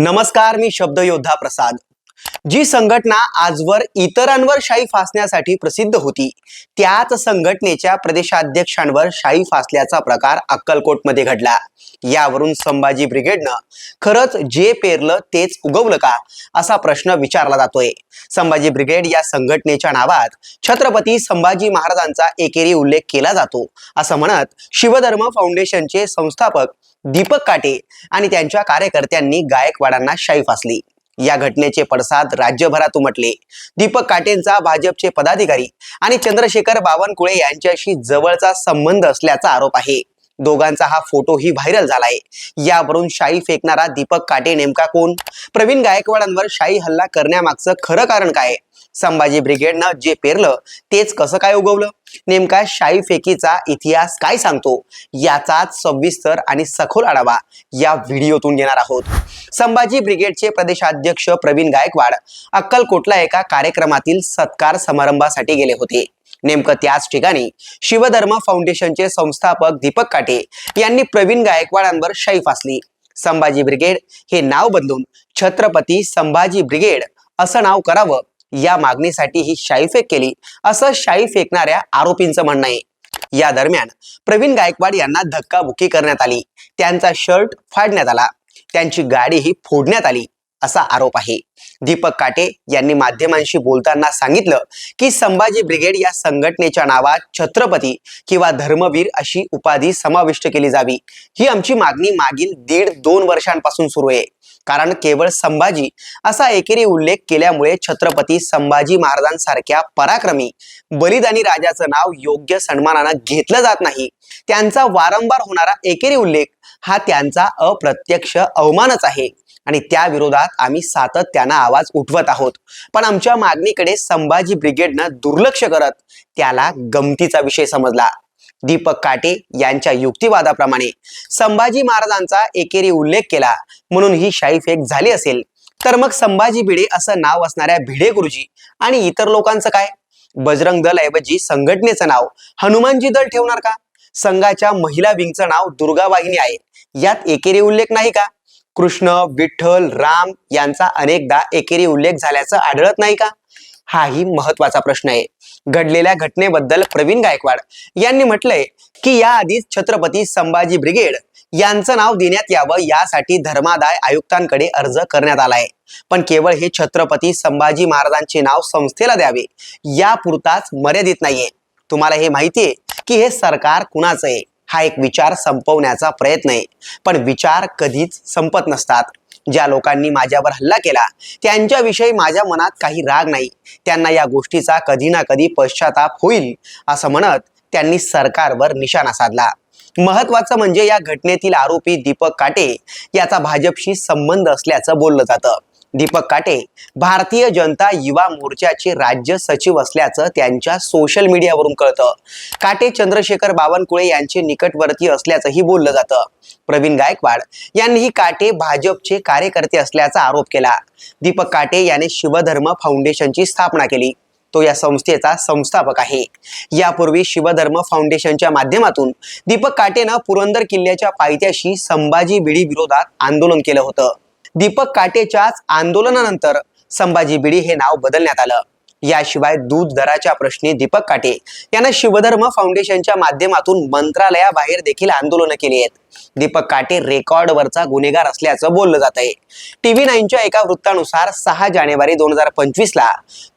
नमस्कार मी शब्दयोद्धा प्रसाद. जी संघटना आजवर इतरांवर शाई फासण्यासाठी प्रसिद्ध होती त्याच संघटनेच्या प्रदेशाध्यक्षांवर शाई फासल्याचा प्रकार अक्कलकोटमध्ये घडला. यावरून संभाजी ब्रिगेडनं खरंच जे पेरलं तेच उगवलं का असा प्रश्न विचारला जातोय. संभाजी ब्रिगेड या संघटनेच्या नावात छत्रपती संभाजी महाराजांचा एकेरी उल्लेख केला जातो असं म्हणत शिवधर्म फाउंडेशनचे संस्थापक दीपक काटे आणि त्यांच्या कार्यकर्त्यांनी गायकवाडांना शाई फासली. या घटनेचे पडसाद राज्यभरात उमटले. दीपक काटेंचा भाजपचे पदाधिकारी आणि चंद्रशेखर बावनकुळे यांच्याशी जवळचा संबंध असल्याचा आरोप आहे. दोघांचा हा फोटोही व्हायरल झालाय. यावरून शाई फेकणारा दीपक काटे नेमका कोण? प्रवीण गायकवाडांवर शाई हल्ला करण्यामागचं खरं कारण काय? संभाजी ब्रिगेडनं जे पेरलं तेच कसं काय उगवलं? नेमका शाई फेकीचा इतिहास काय सांगतो? याचाच सविस्तर आणि सखोल आढावा या व्हिडिओतून घेणार आहोत. संभाजी ब्रिगेडचे प्रदेशाध्यक्ष प्रवीण गायकवाड अक्कलकोटला एका कार्यक्रमातील सत्कार समारंभासाठी गेले होते. नेमकं त्याच ठिकाणी शिवधर्म फाउंडेशनचे संस्थापक दीपक काटे यांनी प्रवीण गायकवाडांवर शाई फासली. संभाजी ब्रिगेड हे नाव बदलून छत्रपती संभाजी ब्रिगेड असं नाव करावं या मागणीसाठी ही शाईफेक केली असं शाई फेकणाऱ्या आरोपींचं म्हणणं आहे. या दरम्यान प्रवीण गायकवाड यांना धक्काबुक्की करण्यात आली. त्यांचा शर्ट फाडण्यात आला. त्यांची गाडीही फोडण्यात आली. असा आरोप आहे. दीपक काटे यांनी माध्यमांशी बोलताना सांगितलं की संभाजी ब्रिगेड या संघटनेच्या नावात छत्रपती किंवा धर्मवीर अशी उपाधी समाविष्ट केली जावी. ही आमची मागणी मागील दीड दोन वर्षांपासून सुरू आहे. कारण केवळ संभाजी असा एकेरी उल्लेख केल्यामुळे छत्रपती संभाजी महाराजांसारख्या पराक्रमी बलिदानी राजाचं नाव योग्य सन्मानानं घेतलं जात नाही. त्यांचा वारंवार होणारा एकेरी उल्लेख हा त्यांचा अप्रत्यक्ष अवमानच आहे. आणि त्या विरोधात आम्ही सातत्यानं आवाज उठवत आहोत. पण आमच्या मागणीकडे संभाजी ब्रिगेडनं दुर्लक्ष करत त्याला गमतीचा विषय समजला. दीपक काटे यांच्या युक्तिवादाप्रमाणे संभाजी महाराजांचा एकेरी उल्लेख केला. म्हणून ही शाई फेक झाली असेल. तर मग संभाजी भिडे असं नाव असणाऱ्या भिडे गुरुजी आणि इतर लोकांचं काय? बजरंग दल ऐवजी संघटनेचं नाव हनुमानजी दल ठेवणार का? संघाच्या महिला विंगचं नाव दुर्गा वाहिनी आहे. यात एकेरी उल्लेख नाही का? कृष्ण विठ्ठल राम यांचा अनेकदा एकेरी उल्लेख झाल्याचं आढळत नाही का? हाही महत्त्वाचा प्रश्न आहे. घडलेल्या घटनेबद्दल प्रवीण गायकवाड यांनी म्हटलंय की याआधीच छत्रपती संभाजी ब्रिगेड यांचं नाव देण्यात यावं यासाठी धर्मादाय आयुक्तांकडे अर्ज करण्यात आलाय. पण केवळ हे छत्रपती संभाजी महाराजांचे नाव संस्थेला द्यावे यापुरताच मर्यादित नाहीये. तुम्हाला हे माहितीये की हे सरकार कुणाचं आहे? हा एक विचार संपवण्याचा प्रयत्न आहे. पण विचार कधीच संपत नसतात. ज्या लोकांनी माझ्यावर हल्ला केला त्यांच्याविषयी माझ्या मनात काही राग नाही. त्यांना या गोष्टीचा कधी ना कधी पश्चाताप होईल असं म्हणत त्यांनी सरकारवर निशाणा साधला. महत्वाचं म्हणजे या घटनेतील आरोपी दीपक काटे याचा भाजपशी संबंध असल्याचं बोललं जातं. दीपक काटे भारतीय जनता युवा मोर्चाचे राज्य सचिव असल्याचं त्यांच्या सोशल मीडियावरून कळतं. काटे चंद्रशेखर बावनकुळे यांचे निकटवर्ती असल्याचंही बोललं जातं. प्रवीण गायकवाड यांनीही काटे भाजपचे कार्यकर्ते असल्याचा आरोप केला. दीपक काटे याने शिवधर्म फाउंडेशनची स्थापना केली. तो या संस्थेचा संस्थापक आहे. यापूर्वी शिवधर्म फाउंडेशनच्या माध्यमातून दीपक काटेनं पुरंदर किल्ल्याच्या पायथ्याशी संभाजी बिडी विरोधात आंदोलन केलं होतं. दीपक काटेच्याच आंदोलनानंतर संभाजी बिडी हे नाव बदलण्यात आलं. याशिवाय दूध दराच्या प्रश्नी दीपक काटे यांना शिवधर्म फाउंडेशनच्या माध्यमातून मंत्रालयाबाहेर देखील आंदोलनं केली आहेत. दीपक काटे रेकॉर्डवरचा गुन्हेगार असल्याचं बोललं जात आहे. टीव्ही नाईनच्या एका वृत्तानुसार सहा जानेवारी दोन हजार पंचवीस ला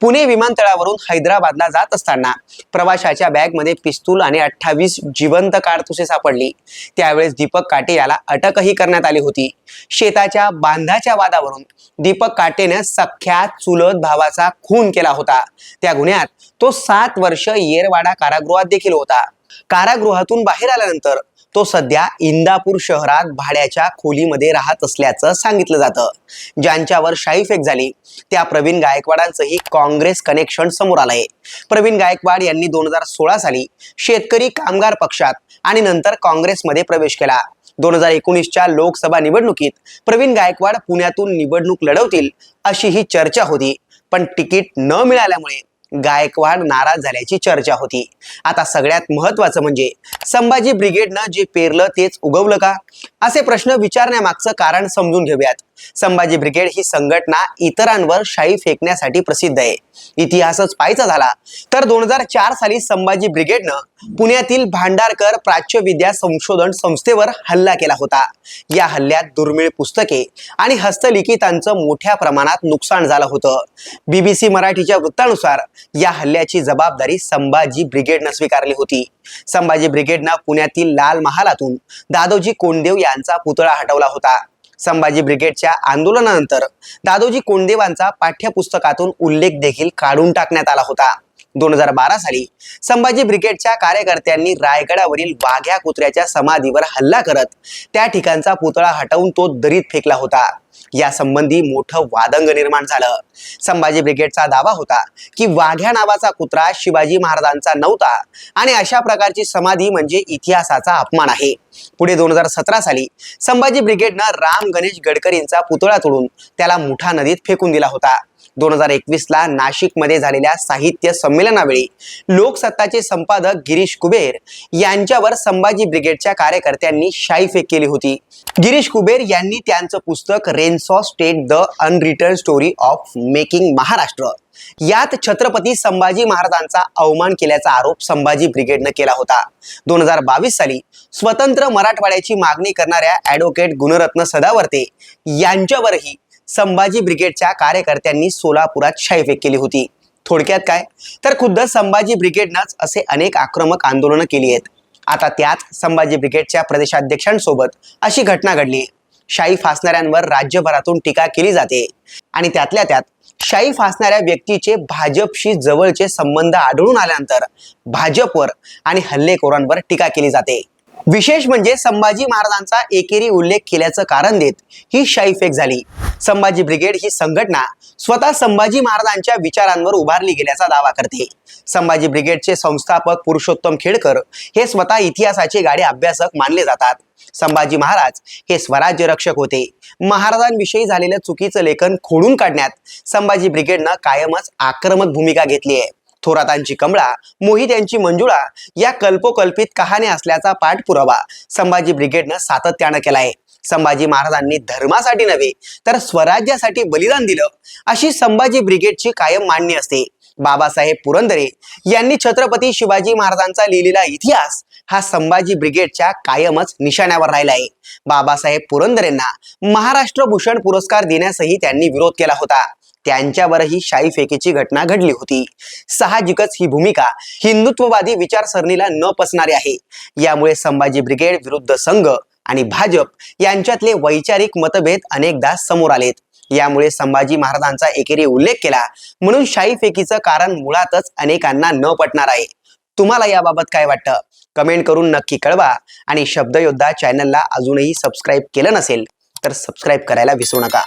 पुणे विमानतळावरून हैदराबादला जात असताना प्रवाशाच्या बॅगमध्ये पिस्तूल आणि अठ्ठावीस जिवंत कारतुसे सापडली. त्यावेळेस दीपक काटे याला अटकही करण्यात आली होती. शेताच्या बांधाच्या वादावरून दीपक काटेने सख्या चुलत भावाचा खून केला होता. होता. त्या गुन्ह्यात तो सात वर्ष येरवाडा कारागृहात देखील होता. कारागृहातून बाहेर आल्यानंतर तो सध्या इंदापूर शहरात भाड्याच्या खोलीमध्ये राहत असल्याचं सांगितलं जातं. ज्यांच्यावर शाईफेक झाली त्या प्रवीण गायकवाडांचंही काँग्रेस कनेक्शन समोर आलंय. प्रवीण गायकवाड यांनी दोन हजार सोळा साली शेतकरी कामगार पक्षात आणि नंतर काँग्रेसमध्ये प्रवेश केला. दोन हजार एकोणीसच्या लोकसभा निवडणुकीत प्रवीण गायकवाड पुण्यातून निवडणूक लढवतील अशी ही चर्चा होती. पण तिकीट न मिळाल्यामुळे गायकवाड नाराज झाल्याची चर्चा होती. आता सगळ्यात महत्वाचं म्हणजे संभाजी ब्रिगेडनं जे पेरलं तेच उगवलं का? असे प्रश्न विचारण्यामागचं कारण समजून घेऊयात. संभाजी ब्रिगेड ही संघटना इतरांवर शाई फेकण्यासाठी प्रसिद्ध आहे. इतिहासच पाहायचा झाला तर दोन हजार चार साली संभाजी ब्रिगेडनं पुण्यातील भांडारकर प्राच्यविद्या संशोधन संस्थेवर हल्ला केला होता. या हल्ल्यात दुर्मिळ पुस्तके आणि हस्तलिखितांचं मोठ्या प्रमाणात नुकसान झालं होतं. बीबीसी मराठीच्या वृत्तानुसार या हल्ल्याची जबाबदारी संभाजी ब्रिगेडनं स्वीकारली होती. संभाजी ब्रिगेडनं पुण्यातील लाल महालातून दादोजी कोंडदेव यांचा पुतळा हटवला होता. संभाजी ब्रिगेडच्या आंदोलनानंतर दादोजी कोंडदेवांचा पाठ्यपुस्तकातून उल्लेख देखील काढून टाकण्यात आला होता. दोन हजार बारा साली संभाजी ब्रिगेडच्या कार्यकर्त्यांनी रायगडावरील वाघ्या कुत्र्याच्या समाधीवर हल्ला करत त्या ठिकाणचा पुतळा हटवून तो दरीत फेकला होता. या संबंधी मोठं वादंग निर्माण झालं. संभाजी ब्रिगेडचा दावा होता की वाघ्या नावाचा कुत्रा शिवाजी महाराजांचा नव्हता आणि अशा प्रकारची समाधी म्हणजे इतिहासाचा अपमान आहे. पुढे दोन हजार सतरा साली संभाजी ब्रिगेडनं राम गणेश गडकरींचा पुतळा तोडून त्याला मुठा नदीत फेकून दिला होता. दोन हजार एकवीसला नाशिकमध्ये झालेल्या साहित्य संमेलनावेळी लोकसत्ताचे संपादक गिरीश कुबेर यांच्यावर संभाजी ब्रिगेडच्या कार्यकर्त्यांनी शाईफेक केली होती. गिरीश कुबेर यांनी त्यांचं पुस्तक renaissance state the unwritten story of making Maharashtra. यात छत्रपती संभाजी महाराजांचा अवमान केल्याचा आरोप संभाजी ब्रिगेडनं केला होता. दोन हजार बावीस साली स्वतंत्र मराठवाड्याची मागणी करणाऱ्या ऍडव्होकेट गुणरत्न सदावर्ते यांच्यावरही संभाजी ब्रिगेडच्या कार्यकर्त्यांनी सोलापुरात शाईफेक केली होती. थोडक्यात काय? तर खुद्द संभाजी ब्रिगेडनंच असे अनेक आक्रमक आंदोलनं केली आहेत. आता त्यात संभाजी ब्रिगेडच्या प्रदेशाध्यक्षांसोबत अशी घटना घडली. शाई फासणाऱ्यांवर राज्यभरातून टीका केली जाते आणि त्यातल्या त्यात शाई फासणाऱ्या व्यक्तीचे भाजपशी जवळचे संबंध आढळून आल्यानंतर भाजपवर आणि हल्लेखोरांवर टीका केली जाते. विशेष म्हणजे संभाजी महाराजांचा एकेरी उल्लेख केल्याचं कारण देत ही शाईफेक झाली. संभाजी ब्रिगेड ही संघटना स्वतः संभाजी महाराजांच्या विचारांवर उभारली गेल्याचा दावा करते. संभाजी ब्रिगेडचे संस्थापक पुरुषोत्तम खेडकर हे स्वतः इतिहासाचे गाडे अभ्यासक मानले जातात. संभाजी महाराज हे स्वराज्य रक्षक होते. महाराजांविषयी झालेलं चुकीचं लेखन खोडून काढण्यात संभाजी ब्रिगेडनं कायमच आक्रमक भूमिका घेतली आहे. थोरातांची कमळा मोहित यांची मंजुळा या कल्पोकल्पित कहाण्या असल्याचा पाठपुरावा संभाजी ब्रिगेडनं सातत्यानं केलाय. संभाजी महाराजांनी धर्मासाठी नव्हे तर स्वराज्यासाठी बलिदान दिलं अशी संभाजी ब्रिगेडची कायम मांडणी असते. बाबासाहेब पुरंदरे यांनी छत्रपती शिवाजी महाराजांचा लिहिलेला इतिहास हा संभाजी ब्रिगेडच्या कायमच निशाण्यावर राहिला आहे बाबासाहेब पुरंदरेंना महाराष्ट्र भूषण पुरस्कार देण्यासही त्यांनी विरोध केला होता. त्यांच्यावरही शाई फेकीची घटना घडली होती. साहजिकच ही भूमिका हिंदुत्ववादी विचारसरणीला न पसणारी आहे. यामुळे संभाजी ब्रिगेड विरुद्ध संघ आणि भाजप यांच्यातले वैचारिक मतभेद अनेकदा समोर आलेत. यामुळे संभाजी महाराजांचा एकेरी उल्लेख केला म्हणून शाही फेकीचं कारण मुळातच अनेकांना न पटणार आहे. तुम्हाला याबाबत काय वाटतं? कमेंट करून नक्की कळवा आणि शब्दयोद्धा चॅनलला अजूनही सबस्क्राईब केलं नसेल तर सबस्क्राईब करायला विसरू नका.